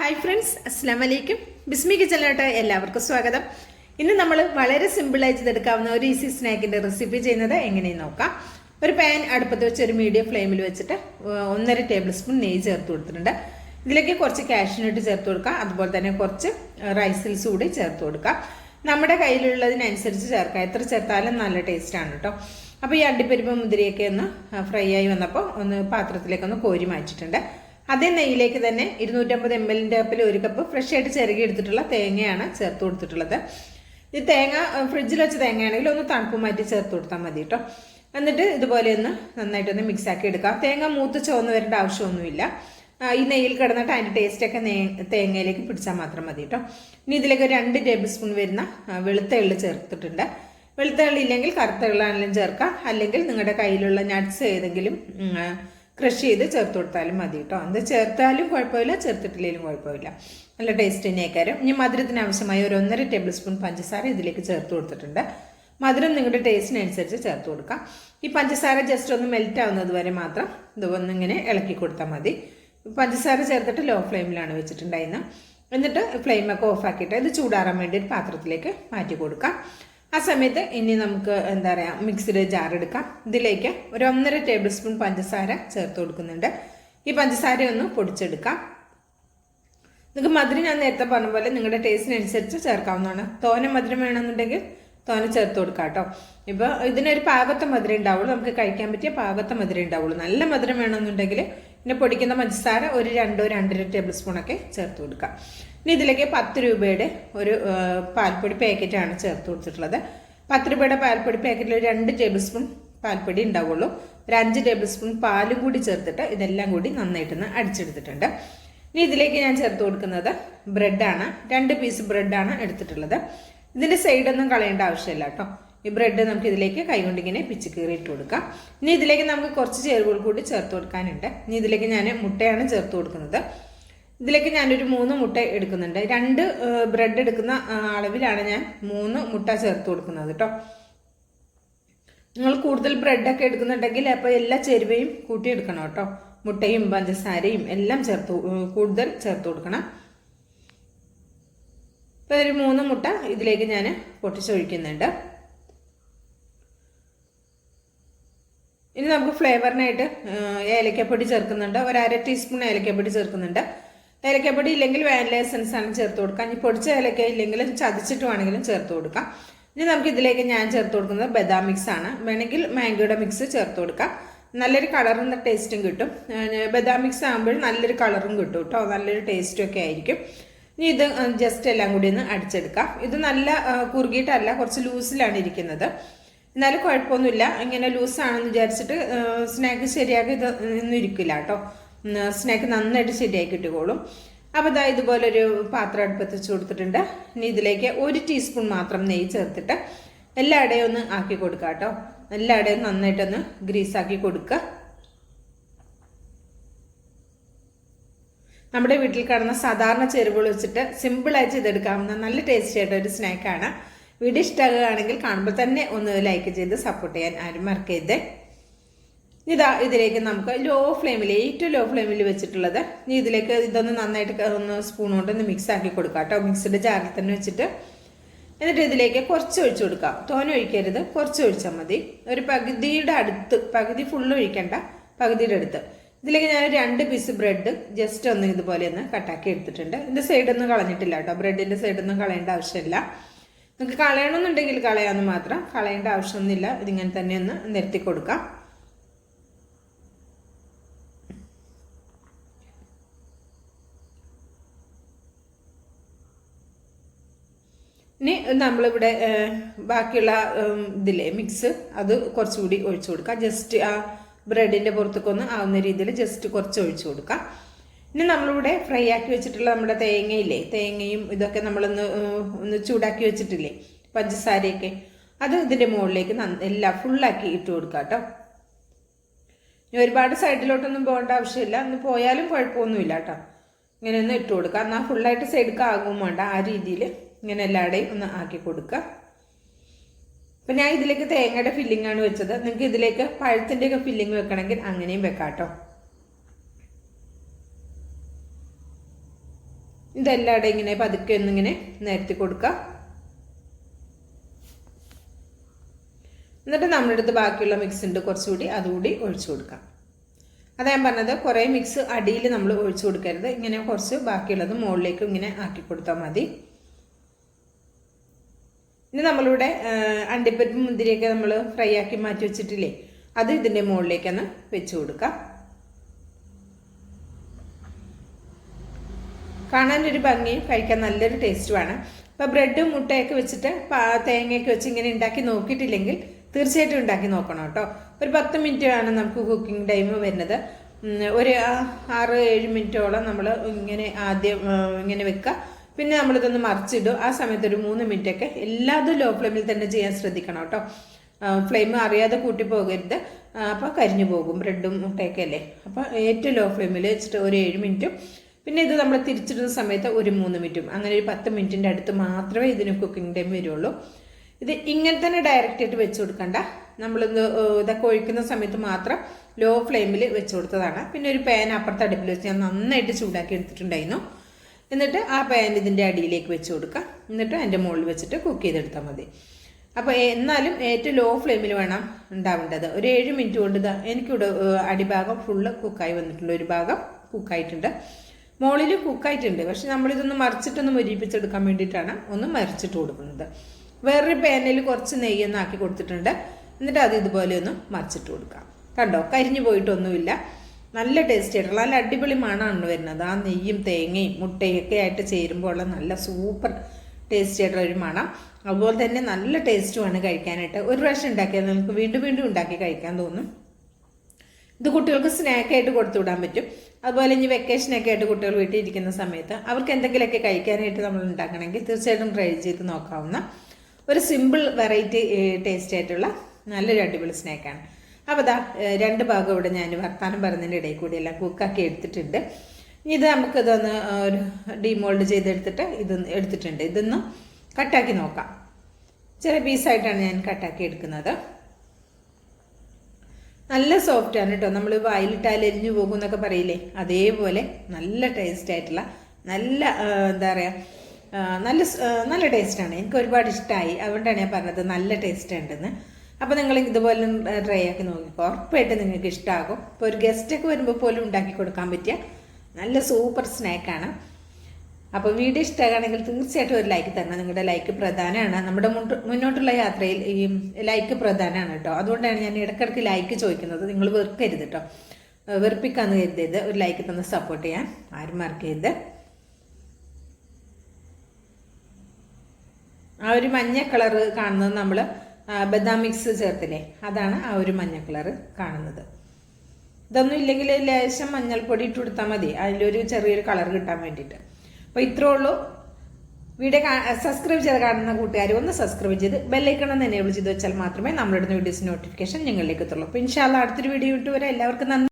Hi friends അസ്സാം വലൈക്കും ബിസ്മി കിച്ചണിലോട്ട് എല്ലാവർക്കും സ്വാഗതം. ഇന്ന് നമ്മൾ വളരെ സിമ്പിളായി ചെയ്തെടുക്കാവുന്ന ഒരു ഈസി സ്നാക്കിന്റെ റെസിപ്പി ചെയ്യുന്നത് എങ്ങനെയെന്ന് നോക്കാം. ഒരു പാൻ അടുപ്പത്ത് വെച്ച് ഒരു മീഡിയം ഫ്ലെയിമിൽ വെച്ചിട്ട് ഒന്നര ടേബിൾ സ്പൂൺ നെയ്യ് ചേർത്ത് കൊടുത്തിട്ടുണ്ട്. ഇതിലേക്ക് കുറച്ച് കാഷ്യൂനട്ട് ചേർത്ത് കൊടുക്കാം. അതുപോലെ തന്നെ കുറച്ച് റൈസിൽസ് കൂടി ചേർത്ത് കൊടുക്കാം. നമ്മുടെ കയ്യിലുള്ളതിനനുസരിച്ച് ചേർക്കാം. എത്ര ചേർത്താലും നല്ല ടേസ്റ്റാണ് കേട്ടോ അപ്പോൾ ഈ അണ്ടിപ്പരിപ്പ് മുതിരിയൊക്കെ ഒന്ന് ഫ്രൈ ആയി വന്നപ്പോൾ ഒന്ന് പാത്രത്തിലേക്ക് ഒന്ന് കോരി മാറ്റിയിട്ടുണ്ട്. അതേ നെയ്യിലേക്ക് തന്നെ ഇരുന്നൂറ്റമ്പത് എം എല്ലിന്റെ കപ്പിൽ ഒരു കപ്പ് ഫ്രഷ് ആയിട്ട് ചെറുകി എടുത്തിട്ടുള്ള തേങ്ങയാണ് ചേർത്ത് കൊടുത്തിട്ടുള്ളത്. ഈ തേങ്ങ ഫ്രിഡ്ജിൽ വെച്ച തേങ്ങയാണെങ്കിൽ ഒന്ന് തണുപ്പ് മാറ്റി ചേർത്ത് കൊടുത്താൽ മതി കേട്ടോ എന്നിട്ട് ഇതുപോലെ ഒന്ന് മിക്സ് ആക്കി എടുക്കാം. തേങ്ങ മൂത്ത് ചുവന്ന് വരേണ്ട ആവശ്യമൊന്നുമില്ല. ഈ നെയ്യിൽ കിടന്നിട്ട് അതിന്റെ ടേസ്റ്റൊക്കെ നേ തേങ്ങയിലേക്ക് പിടിച്ചാൽ മാത്രം മതി കേട്ടോ ഇനി ഇതിലേക്ക് രണ്ട് ടേബിൾ സ്പൂൺ വരുന്ന വെളുത്ത എള്ള് ചേർത്തിട്ടുണ്ട്. വെളുത്ത എള്ള് ഇല്ലെങ്കിൽ കറുത്ത എള്ളാണെങ്കിലും ചേർക്കാം. അല്ലെങ്കിൽ നിങ്ങളുടെ കയ്യിലുള്ള നട്ട്സ് ഏതെങ്കിലും ക്രഷ് ചെയ്ത് ചേർത്ത് കൊടുത്താലും മതി കേട്ടോ അത് ചേർത്താലും കുഴപ്പമില്ല ചേർത്തിട്ടില്ലെങ്കിലും കുഴപ്പമില്ല. നല്ല ടേസ്റ്റ് തന്നെയാക്കാരം ഇനി മധുരത്തിന് ആവശ്യമായ ഒരു ഒന്നര ടേബിൾ സ്പൂൺ പഞ്ചസാര ഇതിലേക്ക് ചേർത്ത് കൊടുത്തിട്ടുണ്ട്. മധുരം നിങ്ങളുടെ ടേസ്റ്റിനനുസരിച്ച് ചേർത്ത് കൊടുക്കാം. ഈ പഞ്ചസാര ജസ്റ്റ് ഒന്ന് മെൽറ്റ് ആവുന്നത് വരെ മാത്രം ഇത് ഒന്നിങ്ങനെ ഇളക്കി കൊടുത്താൽ മതി. പഞ്ചസാര ചേർത്തിട്ട് ലോ ഫ്ലെയിമിലാണ് വെച്ചിട്ടുണ്ടായിരുന്നത്. എന്നിട്ട് ഫ്ലെയിമൊക്കെ ഓഫാക്കിയിട്ട് ഇത് ചൂടാറാൻ വേണ്ടി ഒരു പാത്രത്തിലേക്ക് മാറ്റി കൊടുക്കാം. ആ സമയത്ത് ഇനി നമുക്ക് എന്താ പറയുക മിക്സിയുടെ ജാർ എടുക്കാം. ഇതിലേക്ക് ഒരു ഒന്നര ടേബിൾ സ്പൂൺ പഞ്ചസാര ചേർത്ത് കൊടുക്കുന്നുണ്ട്. ഈ പഞ്ചസാര ഒന്ന് പൊടിച്ചെടുക്കാം. നിങ്ങൾക്ക് മധുരം ഞാൻ നേരത്തെ പറഞ്ഞ പോലെ നിങ്ങളുടെ ടേസ്റ്റിനനുസരിച്ച് ചേർക്കാവുന്നതാണ്. തോന മധുരം വേണമെന്നുണ്ടെങ്കിൽ തോന ചേർത്ത് കൊടുക്കാം കേട്ടോ. ഇപ്പോൾ ഇതിനൊരു പാകത്തെ മധുരം ഉണ്ടാവുള്ളൂ. നമുക്ക് കഴിക്കാൻ പറ്റിയ പാകത്തെ മധുരം ഉണ്ടാവുള്ളൂ. നല്ല മധുരം വേണമെന്നുണ്ടെങ്കിൽ പിന്നെ പൊടിക്കുന്ന പഞ്ചസാര ഒരു രണ്ടോ രണ്ടര ടേബിൾ സ്പൂണൊക്കെ ചേർത്ത് കൊടുക്കാം ഇനി ഇതിലേക്ക് പത്ത് രൂപയുടെ ഒരു പാൽപ്പൊടി പാക്കറ്റാണ് ചേർത്ത് കൊടുത്തിട്ടുള്ളത്. പത്ത് രൂപയുടെ പാൽപ്പൊടി പാക്കറ്റിൽ ഒരു രണ്ട് ടേബിൾ സ്പൂൺ പാൽപ്പൊടി ഉണ്ടാവുള്ളൂ. ഒരു അഞ്ച് ടേബിൾ സ്പൂൺ പാലും കൂടി ചേർത്തിട്ട് ഇതെല്ലാം കൂടി നന്നായിട്ടൊന്ന് അടിച്ചെടുത്തിട്ടുണ്ട്. ഇനി ഇതിലേക്ക് ഞാൻ ചേർത്ത് കൊടുക്കുന്നത് ബ്രെഡാണ് രണ്ട് പീസ് ബ്രെഡാണ് എടുത്തിട്ടുള്ളത്. ഇതിന്റെ സൈഡൊന്നും കളയേണ്ട ആവശ്യമില്ല കേട്ടോ. ഈ ബ്രെഡ് നമുക്ക് ഇതിലേക്ക് കൈകൊണ്ട് ഇങ്ങനെ പിച്ച് കീറി ഇട്ട് കൊടുക്കാം. ഇനി ഇതിലേക്ക് നമുക്ക് കുറച്ച് ചേരുവകൾ കൂടി ചേർത്ത് കൊടുക്കാനുണ്ട്. ഇനി ഇതിലേക്ക് ഞാൻ മുട്ടയാണ് ചേർത്ത് കൊടുക്കുന്നത്. ഇതിലേക്ക് ഞാനൊരു മൂന്ന് മുട്ട എടുക്കുന്നുണ്ട്. രണ്ട് ബ്രെഡ് എടുക്കുന്ന അളവിലാണ് ഞാൻ മൂന്ന് മുട്ട ചേർത്ത് കൊടുക്കുന്നത് കേട്ടോ നിങ്ങൾ കൂടുതൽ ബ്രെഡൊക്കെ എടുക്കുന്നുണ്ടെങ്കിൽ അപ്പോൾ എല്ലാ ചേരുവയും കൂട്ടിയെടുക്കണം കേട്ടോ മുട്ടയും പഞ്ചസാരയും എല്ലാം ചേർത്ത് കൂടുതൽ ചേർത്ത് കൊടുക്കണം. ഇപ്പോൾ ഒരു മൂന്ന് മുട്ട ഇതിലേക്ക് ഞാൻ പൊട്ടിച്ചൊഴിക്കുന്നുണ്ട്. ഇനി നമുക്ക് ഫ്ലേവറിനായിട്ട് ഏലക്കപ്പൊടി ചേർക്കുന്നുണ്ട്. ഒരു അര ടീസ്പൂൺ ഏലക്കപ്പൊടി ചേർക്കുന്നുണ്ട്. ഏലക്കപ്പൊടി ഇല്ലെങ്കിൽ വാനില എസൻസ് ആണ് ചേർത്ത് കൊടുക്കാം. ഇനി പൊടിച്ച ഏലക്ക ഇല്ലെങ്കിൽ ചതച്ചിട്ട് വേണമെങ്കിലും ചേർത്ത് കൊടുക്കാം. ഇനി നമുക്ക് ഇതിലേക്ക് ഞാൻ ചേർത്ത് കൊടുക്കുന്നത് ബദാം മിക്സ് ആണ്. വേണമെങ്കിൽ മാംഗോയുടെ മിക്സ് ചേർത്ത് കൊടുക്കാം. നല്ലൊരു കളറും ടേസ്റ്റും കിട്ടും. ബദാം മിക്സ് ആകുമ്പോൾ നല്ലൊരു കളറും കിട്ടും കേട്ടോ. നല്ലൊരു ടേസ്റ്റും ഒക്കെ ആയിരിക്കും. ഇനി ഇത് ജസ്റ്റ് എല്ലാം കൂടി ഒന്ന് അടിച്ചെടുക്കാം. ഇത് നല്ല കുറുകിയിട്ടല്ല കുറച്ച് ലൂസിലാണ് ഇരിക്കുന്നത്. എന്നാലും കുഴപ്പമൊന്നുമില്ല. ഇങ്ങനെ ലൂസാണെന്ന് വിചാരിച്ചിട്ട് സ്നാക്ക് ശരിയാക്കി ഒന്നും ഇരിക്കില്ല കേട്ടോ. സ്നാക്ക് നന്നായിട്ട് ശരിയാക്കി കിട്ടിക്കോളും. അപ്പോൾ ഇതാ ഇതുപോലൊരു പാത്രം അടുപ്പത്ത് വെച്ച് കൊടുത്തിട്ടുണ്ട്. ഇനി ഇതിലേക്ക് ഒരു ടീസ്പൂൺ മാത്രം നെയ്യ് ചേർത്തിട്ട് എല്ലായിടെയും ഒന്ന് ആക്കി കൊടുക്കുക കേട്ടോ. എല്ലായിടെയും നന്നായിട്ടൊന്ന് ഗ്രീസാക്കി കൊടുക്കുക നമ്മുടെ വീട്ടിൽ കാണുന്ന സാധാരണ ചേരുവകൾ വെച്ചിട്ട് സിമ്പിളായി ചെയ്തെടുക്കാവുന്ന നല്ല ടേസ്റ്റി ആയിട്ട് ഒരു സ്നാക്കാണ് വീഡിയോ ഇഷ്ടമാകുകയാണെങ്കിൽ കാണുമ്പോൾ തന്നെ ഒന്ന് ലൈക്ക് ചെയ്ത് സപ്പോർട്ട് ചെയ്യാൻ ആരും മറക്കരുത്. ഇതാ ഇതിലേക്ക് നമുക്ക് ലോ ഫ്ലെയിമിൽ ഏറ്റവും ലോ ഫ്ലെയിമിൽ വെച്ചിട്ടുള്ളത് ഇനി ഇതിലേക്ക് ഇതൊന്ന് നന്നായിട്ട് ഒന്ന് സ്പൂൺ കൊണ്ട് ഒന്ന് മിക്സ് ആക്കി കൊടുക്കാം കേട്ടോ. മിക്സിയുടെ ജാറിൽ തന്നെ വെച്ചിട്ട്. എന്നിട്ട് ഇതിലേക്ക് കുറച്ച് ഒഴിച്ചു കൊടുക്കാം. തോന ഒഴിക്കരുത് കുറച്ച് ഒഴിച്ചാൽ മതി. ഒരു പകുതിയുടെ അടുത്ത് പകുതി ഫുള്ള് ഒഴിക്കണ്ട പകുതിയുടെ അടുത്ത്. ഇതിലേക്ക് ഞാൻ രണ്ട് പീസ് ബ്രെഡ് ജസ്റ്റ് ഒന്ന് ഇതുപോലെ ഒന്ന് കട്ടാക്കി എടുത്തിട്ടുണ്ട്. ഇതിന്റെ സൈഡൊന്നും കളഞ്ഞിട്ടില്ല കേട്ടോ. ബ്രെഡിന്റെ സൈഡൊന്നും കളയേണ്ട ആവശ്യമില്ല. നിങ്ങൾക്ക് കളയണമെന്നുണ്ടെങ്കിൽ കളയാമെന്ന് മാത്രം. കളയേണ്ട ആവശ്യമൊന്നുമില്ല. ഇതിങ്ങനെ തന്നെ ഒന്ന് നിരത്തി കൊടുക്കാം. ഇനി നമ്മളിവിടെ ബാക്കിയുള്ള ഇതില്ലേ മിക്സ് അത് കുറച്ചുകൂടി ഒഴിച്ചു കൊടുക്കാം. ജസ്റ്റ് ആ ബ്രെഡിന്റെ പുറത്തേക്കൊന്ന് ആവുന്ന രീതിയിൽ ജസ്റ്റ് കുറച്ച് ഒഴിച്ചു കൊടുക്കാം. ഇനി നമ്മളിവിടെ ഫ്രൈ ആക്കി വെച്ചിട്ടുള്ള നമ്മുടെ തേങ്ങയില്ലേ തേങ്ങയും ഇതൊക്കെ നമ്മളൊന്ന് ഒന്ന് ചൂടാക്കി വെച്ചിട്ടില്ലേ പഞ്ചസാരയൊക്കെ. അത് ഇതിന്റെ മുകളിലേക്ക് എല്ലാം ഫുള്ളാക്കി ഇട്ട് കൊടുക്കാം കേട്ടോ ഇനി ഒരുപാട് സൈഡിലോട്ടൊന്നും പോകേണ്ട ആവശ്യമില്ല. ഒന്ന് പോയാലും കുഴപ്പമൊന്നുമില്ല കേട്ടോ ഇങ്ങനെ ഒന്ന് ഇട്ട് കൊടുക്കുക എന്നാൽ ഫുള്ളായിട്ട് സൈഡിലേക്ക് ആകും വേണ്ട. ആ രീതിയിൽ ഇങ്ങനെ എല്ലാവരുടെയും ഒന്ന് ആക്കി കൊടുക്കുക അപ്പം ഞാൻ ഇതിലേക്ക് തേങ്ങയുടെ ഫില്ലിംഗ് ആണ് വെച്ചത്. നിങ്ങൾക്ക് ഇതിലേക്ക് പഴത്തിന്റെയൊക്കെ ഫില്ലിംഗ് വെക്കണമെങ്കിൽ അങ്ങനെയും വെക്കാം കേട്ടോ ഇതെല്ലാടെ ഇങ്ങനെ പതുക്കെ ഒന്നിങ്ങനെ നിരത്തി കൊടുക്കുക എന്നിട്ട് നമ്മുടെ അടുത്ത് ബാക്കിയുള്ള മിക്സ് ഉണ്ട് കുറച്ചുകൂടി അതുകൂടി ഒഴിച്ചു കൊടുക്കാം. അതാ ഞാൻ പറഞ്ഞത് കുറേ മിക്സ് അടിയിൽ നമ്മൾ ഒഴിച്ചു കൊടുക്കരുത്. ഇങ്ങനെ കുറച്ച് ബാക്കിയുള്ളത് മുകളിലേക്ക് ഇങ്ങനെ ആക്കി കൊടുത്താൽ മതി. ഇനി നമ്മളിവിടെ അണ്ടിപ്പരിപ്പ് മുന്തിരിയൊക്കെ നമ്മൾ ഫ്രൈ ആക്കി മാറ്റി വെച്ചിട്ടില്ലേ അത് ഇതിന്റെ മുകളിലേക്കൊന്ന് വെച്ച് കൊടുക്കാം. കാണാൻ ഒരു ഭംഗിയും കഴിക്കാൻ നല്ലൊരു ടേസ്റ്റുമാണ് അപ്പോൾ ബ്രെഡും മുട്ടയൊക്കെ വെച്ചിട്ട് തേങ്ങയൊക്കെ വെച്ച് ഇങ്ങനെ ഉണ്ടാക്കി നോക്കിയിട്ടില്ലെങ്കിൽ തീർച്ചയായിട്ടും ഉണ്ടാക്കി നോക്കണം കേട്ടോ. ഒരു പത്ത് മിനിറ്റ് ആണ് നമുക്ക് കുക്കിംഗ് ടൈം വരുന്നത്. ഒരു ആറ് ഏഴ് മിനിറ്റോളം നമ്മൾ ഇങ്ങനെ ആദ്യം ഇങ്ങനെ വെക്കുക പിന്നെ നമ്മളിതൊന്ന് മറിച്ചിടും. ആ സമയത്ത് ഒരു മൂന്ന് മിനിറ്റൊക്കെ എല്ലാതും ലോ ഫ്ലെയിമിൽ തന്നെ ചെയ്യാൻ ശ്രദ്ധിക്കണം കേട്ടോ. ഫ്ലെയിം അറിയാതെ കൂട്ടി പോകരുത്. അപ്പോൾ കരിഞ്ഞു പോകും ബ്രെഡും മുട്ടയൊക്കെ അല്ലേ? അപ്പോൾ ഏറ്റവും ലോ ഫ്ലെയിമിൽ വെച്ചിട്ട് ഒരു ഏഴ് മിനിറ്റും പിന്നെ ഇത് നമ്മൾ തിരിച്ചിടുന്ന സമയത്ത് ഒരു മൂന്ന് മിനിറ്റും അങ്ങനെ ഒരു പത്ത് മിനിറ്റിന്റെ അടുത്ത് മാത്രമേ ഇതിന് കുക്കിംഗ് ടൈം വരുള്ളൂ. ഇത് ഇങ്ങനെ തന്നെ ഡയറക്റ്റ് ആയിട്ട് വെച്ച് കൊടുക്കണ്ട. നമ്മളിത് ഇതൊക്കെ ഒഴിക്കുന്ന സമയത്ത് മാത്രം ലോ ഫ്ലെയിമിൽ വെച്ച് കൊടുത്തതാണ്. പിന്നെ ഒരു പാൻ അപ്പുറത്തെ അടുപ്പിൽ വെച്ച് ഞാൻ നന്നായിട്ട് ചൂടാക്കി എടുത്തിട്ടുണ്ടായിരുന്നു. എന്നിട്ട് ആ പാൻ ഇതിന്റെ അടിയിലേക്ക് വെച്ച് കൊടുക്കുക എന്നിട്ട് അതിന്റെ മുകളിൽ വെച്ചിട്ട് കുക്ക് ചെയ്തെടുത്താൽ മതി. അപ്പോൾ എന്നാലും ഏറ്റവും ലോ ഫ്ലെയിമിൽ വേണം ഉണ്ടാവേണ്ടത്. ഒരു ഏഴ് മിനിറ്റ് കൊണ്ട് എനിക്കിവിടെ അടിഭാഗം ഫുള്ള് കുക്കായി വന്നിട്ടുണ്ട് ഒരു ഭാഗം കുക്കായിട്ടുണ്ട് മുകളിൽ കുക്കായിട്ടുണ്ട്. പക്ഷെ നമ്മളിതൊന്ന് മറിച്ചിട്ടൊന്ന് മുരിപ്പിച്ചെടുക്കാൻ വേണ്ടിയിട്ടാണ് ഒന്ന് മറിച്ചിട്ട് കൊടുക്കുന്നത്. വേറൊരു പാനിൽ കുറച്ച് നെയ്യൊന്ന് ആക്കി കൊടുത്തിട്ടുണ്ട്. എന്നിട്ട് അത് ഇതുപോലെ ഒന്ന് മറിച്ചിട്ട് കൊടുക്കാം. കണ്ടോ? കരിഞ്ഞു പോയിട്ടൊന്നുമില്ല. നല്ല ടേസ്റ്റ് ആയിട്ടുള്ള നല്ല അടിപൊളി മണമാണ് വരുന്നത്. ആ നെയ്യും തേങ്ങയും മുട്ടയൊക്കെ ആയിട്ട് ചേരുമ്പോൾ ഉള്ള നല്ല സൂപ്പർ ടേസ്റ്റി ആയിട്ടുള്ള ഒരു മണം. അതുപോലെ തന്നെ നല്ല ടേസ്റ്റുമാണ് കഴിക്കാനായിട്ട്. ഒരു പ്രാവശ്യം ഉണ്ടാക്കിയാൽ നിങ്ങൾക്ക് വീണ്ടും വീണ്ടും ഉണ്ടാക്കി കഴിക്കാൻ തോന്നും. ഇത് കുട്ടികൾക്ക് സ്നാക്കായിട്ട് കൊടുത്തു വിടാൻ പറ്റും. അതുപോലെ ഇനി വെക്കേഷനൊക്കെ ആയിട്ട് കുട്ടികൾ വീട്ടിൽ ഇരിക്കുന്ന സമയത്ത് അവർക്ക് എന്തെങ്കിലുമൊക്കെ കഴിക്കാനായിട്ട് നമ്മൾ ഉണ്ടാക്കണമെങ്കിൽ തീർച്ചയായിട്ടും ട്രൈ ചെയ്ത് നോക്കാവുന്ന ഒരു സിമ്പിൾ വെറൈറ്റി ടേസ്റ്റ് ആയിട്ടുള്ള നല്ലൊരു അടിപൊളി സ്നാക്കാണ് അപ്പോൾ അതാ രണ്ട് ഭാഗം ഇവിടെ ഞാൻ വർത്താനം പറഞ്ഞതിന്റെ ഇടയിൽ കൂടി എല്ലാം കുക്കാക്കി എടുത്തിട്ടുണ്ട്. ഇത് നമുക്കിതൊന്ന് ഒരു ഡിമോൾഡ് ചെയ്തെടുത്തിട്ട് ഇത് എടുത്തിട്ടുണ്ട്. ഇതൊന്ന് കട്ടാക്കി നോക്കാം. ചെറിയ പീസായിട്ടാണ് ഞാൻ കട്ടാക്കി എടുക്കുന്നത്. നല്ല സോഫ്റ്റ് ആണ് കേട്ടോ നമ്മൾ വായിലിട്ടാൽ എരിഞ്ഞു പോകും എന്നൊക്കെ പറയില്ലേ? അതേപോലെ നല്ല ടേസ്റ്റ് ആയിട്ടുള്ള നല്ല എന്താ പറയുക നല്ല നല്ല ടേസ്റ്റാണ് എനിക്ക് ഒരുപാട് ഇഷ്ടമായി അതുകൊണ്ടാണ് ഞാൻ പറഞ്ഞത് നല്ല ടേസ്റ്റ് ഉണ്ടെന്ന്. അപ്പോൾ നിങ്ങൾ ഇതുപോലെ ട്രൈ ആക്കി നോക്കിക്കോ. ഉറപ്പായിട്ട് നിങ്ങൾക്ക് ഇഷ്ടമാകും ഇപ്പോൾ ഒരു ഗസ്റ്റൊക്കെ വരുമ്പോൾ പോലും ഉണ്ടാക്കി കൊടുക്കാൻ പറ്റിയ നല്ല സൂപ്പർ സ്നാക്കാണ് അപ്പോൾ വീഡിയോ ഇഷ്ടമാണെങ്കിൽ തീർച്ചയായിട്ടും ഒരു ലൈക്ക് തരണം. നിങ്ങളുടെ ലൈക്ക് പ്രധാനമാണ്. നമ്മുടെ മുന്നോട്ടുള്ള യാത്രയിൽ ഈ ലൈക്ക് പ്രധാനമാണ് കേട്ടോ. അതുകൊണ്ടാണ് ഞാൻ ഇടയ്ക്കിടയ്ക്ക് ലൈക്ക് ചോദിക്കുന്നത്. നിങ്ങൾ വെറുക്കരുത് കേട്ടോ. വെറുപ്പിക്കാന്ന് കരുതരുത്. ഒരു ലൈക്ക് തന്ന് സപ്പോർട്ട് ചെയ്യാൻ ആരും മറക്കരുത്. ആ ഒരു മഞ്ഞ കളർ കാണുന്നത് നമ്മൾ ബദാം മിക്സ് ചേർത്തില്ലേ? അതാണ് ആ ഒരു മഞ്ഞ കളർ കാണുന്നത്. ഇതൊന്നും ഇല്ലെങ്കിൽ ലേശം മഞ്ഞൾപ്പൊടി ഇട്ട് കൊടുത്താൽ മതി. അതിലൊരു ചെറിയൊരു കളർ കിട്ടാൻ വേണ്ടിയിട്ട്. അപ്പോൾ ഇത്രേ ഉള്ളൂ. വീഡിയോ സബ്സ്ക്രൈബ് ചെയ്ത് കാണുന്ന കൂട്ടുകാർ ഒന്ന് സബ്സ്ക്രൈബ് ചെയ്ത് ബെല്ലൈക്കണം എനേബിൾ ചെയ്ത് വെച്ചാൽ മാത്രമേ നമ്മളിടുന്ന വീഡിയോസ് നോട്ടിഫിക്കേഷൻ ഞങ്ങളിലേക്ക് എത്തുള്ളൂ. അപ്പോൾ ഇൻഷാല്ല അടുത്തൊരു വീഡിയോ ഇട്ട് വരാം. എല്ലാവർക്കും നന്ദി.